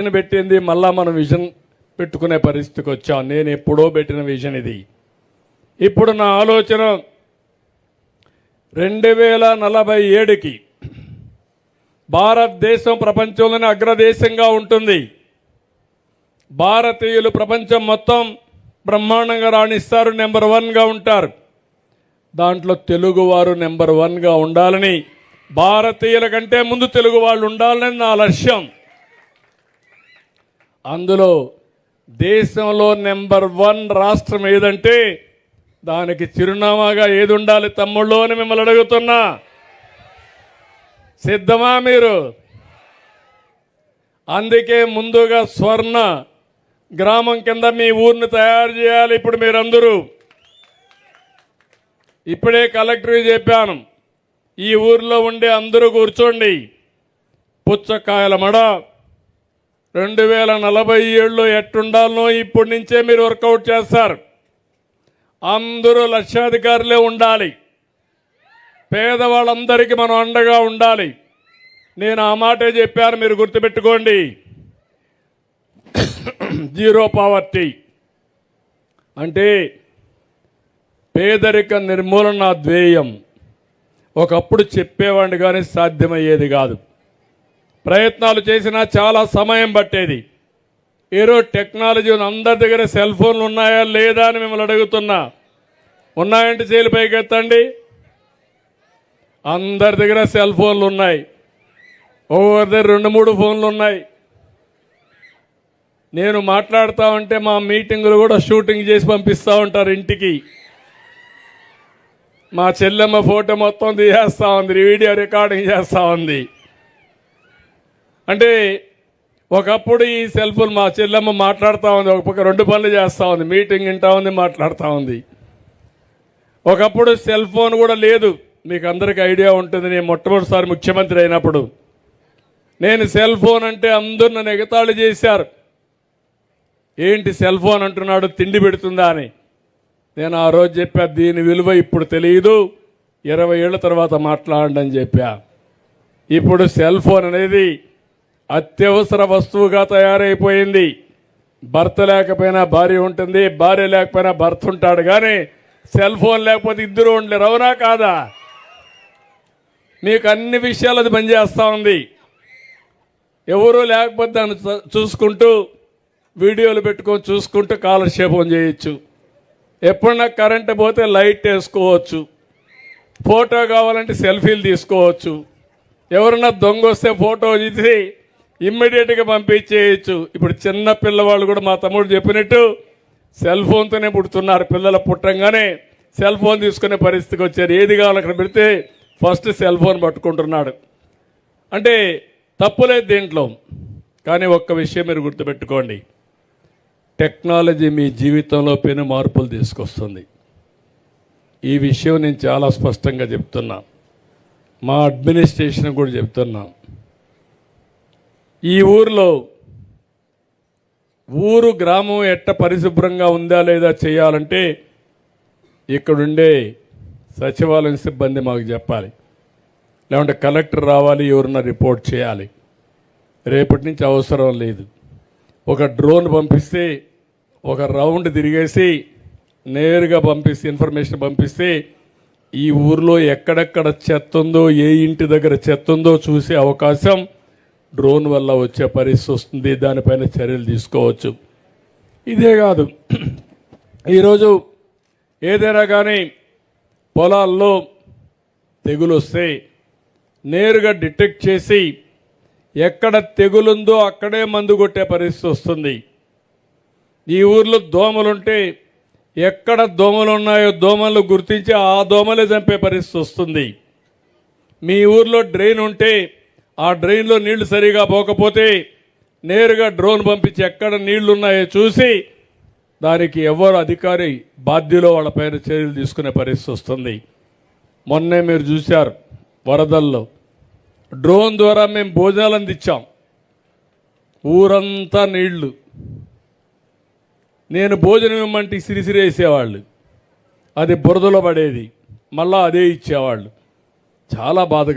Vision పెట్టింది మళ్ళా మనం విజన్ పెట్టుకునే పరిస్థితికి వచ్చాం. నేను ఎప్పుడో పెట్టిన విజన్ ఇది. ఇప్పుడు నా ఆలోచన రెండు వేల నలభై ఏడుకి భారతదేశం ప్రపంచంలోనే అగ్రదేశంగా ఉంటుంది. భారతీయులు ప్రపంచం మొత్తం బ్రహ్మాండంగా రాణిస్తారు నెంబర్ వన్గా ఉంటారు. దాంట్లో తెలుగువారు నెంబర్ వన్గా ఉండాలని భారతీయుల కంటే ముందు తెలుగు వాళ్ళు ఉండాలని నా లక్ష్యం. అందులో దేశంలో నెంబర్ వన్ రాష్ట్రం ఏదంటే దానికి చిరునామాగా ఏది ఉండాలి తమ్ముళ్ళు అని మిమ్మల్ని అడుగుతున్నా. సిద్ధమా మీరు? అందుకే ముందుగా స్వర్ణ గ్రామం కింద మీ ఊరిని తయారు చేయాలి ఇప్పుడు మీరందరూ. ఇప్పుడే కలెక్టర్కి చెప్పాను ఈ ఊర్లో ఉండే అందరూ కూర్చోండి. పుచ్చకాయల మడ రెండు వేల నలభై ఏళ్ళు ఎట్టుండాలనో ఇప్పటి నుంచే మీరు వర్కౌట్ చేస్తారు. అందరూ లక్షాధికారులే ఉండాలి. పేదవాళ్ళందరికీ మనం అండగా ఉండాలి. నేను ఆ మాటే చెప్పాను మీరు గుర్తుపెట్టుకోండి. జీరో పావర్టీ అంటే పేదరిక నిర్మూలన ధ్యేయం. ఒకప్పుడు చెప్పేవాడిని కానీ సాధ్యమయ్యేది కాదు. ప్రయత్నాలు చేసినా చాలా సమయం పట్టేది. ఈరోజు టెక్నాలజీ ఉన్న అందరి దగ్గర సెల్ ఫోన్లు ఉన్నాయా లేదా అని మిమ్మల్ని అడుగుతున్నా. ఉన్నాయంటే చేలు పైకి ఎత్తండి అందరి దగ్గర సెల్ ఫోన్లు ఉన్నాయి. ఓవర్ దగ్గర రెండు మూడు ఫోన్లు ఉన్నాయి. నేను మాట్లాడుతూ ఉంటే మా మీటింగులు కూడా షూటింగ్ చేసి పంపిస్తూ ఉంటారు ఇంటికి. మా చెల్లెమ్మ ఫోటో మొత్తం తీసేస్తూ ఉంది వీడియో రికార్డింగ్ చేస్తూ ఉంది. అంటే ఒకప్పుడు ఈ సెల్ ఫోన్ మా చెల్లెమ్మ మాట్లాడుతూ ఉంది ఒక పక్క రెండు పనులు చేస్తూ ఉంది మీటింగ్ వింటా ఉంది మాట్లాడుతూ ఉంది. ఒకప్పుడు సెల్ ఫోన్ కూడా లేదు. మీకు అందరికీ ఐడియా ఉంటుంది నేను మొట్టమొదటిసారి ముఖ్యమంత్రి అయినప్పుడు. నేను సెల్ ఫోన్ అంటే అందరు నన్ను ఎగతాళి చేశారు. ఏంటి సెల్ ఫోన్ అంటున్నాడు తిండి పెడుతుందా అని. నేను ఆ రోజు చెప్పా దీని విలువ ఇప్పుడు తెలియదు ఇరవై ఏళ్ళ తర్వాత మాట్లాడండి అని చెప్పా. ఇప్పుడు సెల్ ఫోన్ అనేది అత్యవసర వస్తువుగా తయారైపోయింది. భర్త లేకపోయినా భార్య ఉంటుంది భార్య లేకపోయినా భర్త ఉంటాడు కానీ సెల్ ఫోన్ లేకపోతే ఇద్దరు ఉండలేరు అవునా కాదా? మీకు అన్ని విషయాలు అది పనిచేస్తూ ఉంది. ఎవరు లేకపోతే దాన్ని చూసుకుంటూ వీడియోలు పెట్టుకొని చూసుకుంటూ కాలక్షేపం చేయొచ్చు. ఎప్పుడన్నా కరెంట్ పోతే లైట్ వేసుకోవచ్చు. ఫోటో కావాలంటే సెల్ఫీలు తీసుకోవచ్చు. ఎవరన్నా దొంగ వస్తే ఫోటో తీసి ఇమ్మీడియట్గా పంపించేయచ్చు. ఇప్పుడు చిన్న పిల్లవాళ్ళు కూడా మా తమ్ముడు చెప్పినట్టు సెల్ ఫోన్తోనే పుడుతున్నారు పిల్లల పుట్టంగానే. సెల్ ఫోన్ తీసుకునే పరిస్థితికి వచ్చారు. ఏది కావాలి అక్కడ పెడితే ఫస్ట్ సెల్ ఫోన్ పట్టుకుంటున్నాడు. అంటే తప్పులేదు దీంట్లో. కానీ ఒక్క విషయం మీరు గుర్తుపెట్టుకోండి. టెక్నాలజీ మీ జీవితంలో పెను మార్పులు తీసుకొస్తుంది. ఈ విషయం నేను చాలా స్పష్టంగా చెప్తున్నా. మా అడ్మినిస్ట్రేషన్ కూడా చెప్తున్నా. ఈ ఊర్లో ఊరు గ్రామం ఎట్ట పరిశుభ్రంగా ఉందా లేదా చేయాలంటే ఇక్కడుండే సచివాలయం సిబ్బంది మాకు చెప్పాలి. లేకుంటే కలెక్టర్ రావాలి ఎవరన్నా రిపోర్ట్ చేయాలి. రేపటి నుంచి అవసరం లేదు. ఒక డ్రోన్ పంపిస్తే ఒక రౌండ్ తిరిగేసి నేరుగా పంపిస్తే ఇన్ఫర్మేషన్ పంపిస్తే ఈ ఊర్లో ఎక్కడెక్కడ చెత్త ఉందో ఏ ఇంటి దగ్గర చెత్త ఉందో చూసే అవకాశం డ్రోన్ వల్ల వచ్చే పరిస్థితి వస్తుంది దానిపైన చర్యలు తీసుకోవచ్చు. ఇదే కాదు ఈరోజు ఏదైనా కానీ పొలాల్లో తెగులు వస్తే నేరుగా డిటెక్ట్ చేసి ఎక్కడ తెగులుందో అక్కడే మందు కొట్టే పరిస్థితి వస్తుంది. ఈ ఊర్లో దోమలుంటే ఎక్కడ దోమలు ఉన్నాయో దోమలు గుర్తించి ఆ దోమలే చంపే పరిస్థితి వస్తుంది. మీ ఊర్లో డ్రైన్ ఉంటే ఆ డ్రైన్లో నీళ్ళు సరిగా పోకపోతే నేరుగా డ్రోన్ పంపించి ఎక్కడ నీళ్ళు ఉన్నాయో చూసి దానికి ఎవరు అధికారి బాధ్యులో వాళ్ళపైన చర్యలు తీసుకునే పరిస్థితి వస్తుంది. మొన్నే మీరు చూశారు వరదల్లో. డ్రోన్ ద్వారా మేము భోజనాలు అందించాం. ఊరంతా నీళ్ళు. నేను భోజనం ఇమ్మంటే సిరిసిరి వేసేవాళ్ళు. అది బురదలో పడేది. మళ్ళా అదే ఇచ్చేవాళ్ళు. చాలా బాధగా